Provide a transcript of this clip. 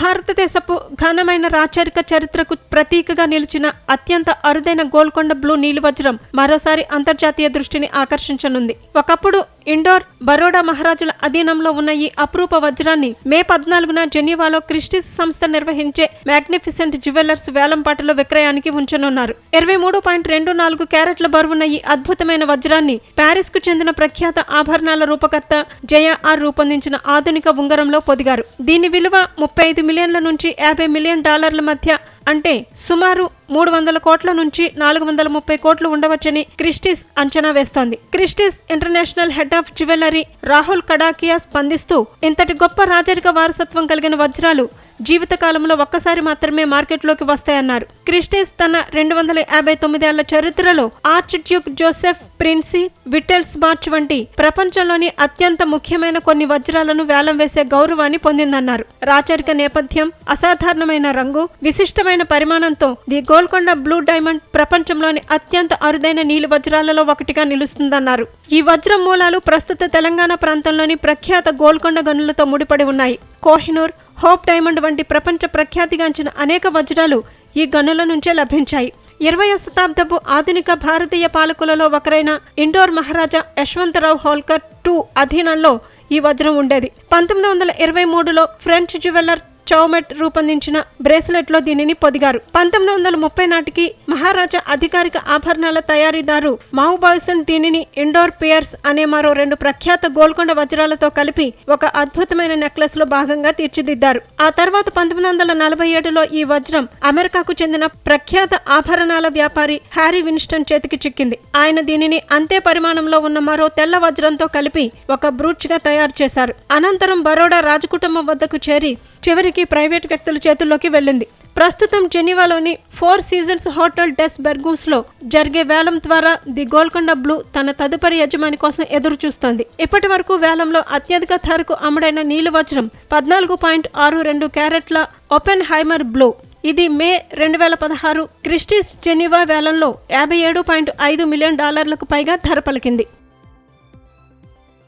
భారతదేశపు ఘనమైన రాచరిక చరిత్రకు ప్రతీకగా నిలిచిన అత్యంత అరుదైన గోల్కొండ బ్లూ నీలివజ్రం మరోసారి అంతర్జాతీయ దృష్టిని ఆకర్షించనుంది. ఒకప్పుడు ఇండోర్ బరోడా మహారాజుల అధీనంలో ఉన్న ఈ అపురూప వజ్రాన్ని మే పద్నాలుగున జెనీవాలో క్రిస్టిస్ సంస్థ నిర్వహించే మ్యాగ్నిఫిసెంట్ జ్యువెలర్స్ వేలంపాటలో విక్రయానికి ఉంచనున్నారు. ఇరవై మూడు పాయింట్ రెండు నాలుగు క్యారెట్ల బరువున్న ఈ అద్భుతమైన వజ్రాన్ని ప్యారిస్కు చెందిన ప్రఖ్యాత ఆభరణాల రూపకర్త జయ ఆర్ రూపొందించిన ఆధునిక ఉంగరంలో పొదిగారు. దీని విలువ ముప్పై ఐదు మిలియన్ల నుంచి యాభై మిలియన్ డాలర్ల మధ్య అంటే సుమారు మూడు వందల కోట్ల నుంచి నాలుగు వందల ముప్పై కోట్లు ఉండవచ్చని క్రిస్టిస్ అంచనా వేస్తోంది. Christie's International head of jewellery Rahul Kadakia స్పందిస్తూ ఇంతటి గొప్ప రాజరిక వారసత్వం కలిగిన వజ్రాలు జీవితకాలంలో ఒక్కసారి మాత్రమే మార్కెట్లోకి వస్తాయన్నారు. క్రిస్టిస్ తన రెండు వందల యాభై తొమ్మిదేళ్ళ చరిత్రలో Archduke Joseph Princie Wittelsbach వంటి ప్రపంచంలోని అత్యంత ముఖ్యమైన కొన్ని వజ్రాలను వేలం వేసే గౌరవాన్ని పొందిందన్నారు. రాచరిక నేపథ్యం అసాధారణమైన రంగు విశిష్టమైన పరిమాణంతో ది గోల్కొండ బ్లూ డైమండ్ ప్రపంచంలోని అత్యంత అరుదైన నీలి వజ్రాలలో ఒకటిగా నిలుస్తుందన్నారు. ఈ వజ్రం మూలాలు ప్రస్తుత తెలంగాణ ప్రాంతంలోని ప్రఖ్యాత గోల్కొండ గనులతో ముడిపడి ఉన్నాయి. కోహినూర్ హోప్ డైమండ్ వంటి ప్రపంచ ప్రఖ్యాతిగాంచిన అనేక వజ్రాలు ఈ గనుల నుంచే లభించాయి. ఇరవయ శతాబ్దపు ఆధునిక భారతీయ పాలకులలో ఒకరైన ఇండోర్ మహారాజా యశ్వంతరావు హోల్కర్ టూ అధీనంలో ఈ వజ్రం ఉండేది. పంతొమ్మిది వందల ఇరవై మూడులో ఫ్రెంచ్ జ్యువెలర్ చౌమెట్ రూపొందించిన బ్రేస్లెట్లో దీనిని పొదిగారు. పంతొమ్మిది వందల ముప్పై నాటికి మహారాజా అధికారిక ఆభరణాల తయారీదారు మౌబాయ్సన్ దీనిని ఇండోర్ పియర్స్ అనే మరో రెండు ప్రఖ్యాత గోల్కొండ వజ్రాలతో కలిపి ఒక అద్భుతమైన నెక్లెస్లో భాగంగా తీర్చిదిద్దారు. ఆ తర్వాత పంతొమ్మిది వందల నలభై ఏడులో ఈ వజ్రం అమెరికాకు చెందిన ప్రఖ్యాత ఆభరణాల వ్యాపారి హ్యారీ విన్స్టన్ చేతికి చిక్కింది. ఆయన దీనిని అంతే పరిమాణంలో ఉన్న మరో తెల్ల వజ్రంతో కలిపి ఒక బ్రూచ్గా తయారు చేశారు. అనంతరం బరోడా రాజకుటుంబం వద్దకు చేరి చివరికి ప్రైవేట్ వ్యక్తుల చేతుల్లోకి వెళ్ళింది. ప్రస్తుతం జెనీవాలోని ఫోర్ సీజన్స్ హోటల్ డెస్ బెర్గూస్లో జరిగే వేలం ద్వారా ది గోల్కొండ బ్లూ తన తదుపరి యజమాని కోసం ఎదురు చూస్తోంది ఇప్పటి వరకు వేలంలో అత్యధిక ధరకు అమ్ముడైన నీలి వజ్రం పద్నాలుగు పాయింట్ ఆరు రెండు క్యారెట్ల ఓపెన్ హైమర్ బ్లూ ఇది మే రెండు వేల పదహారు క్రిస్టిస్ జెనీవా వేలంలో యాభై ఏడు పాయింట్ ఐదు మిలియన్ డాలర్లకు పైగా ధర పలికింది.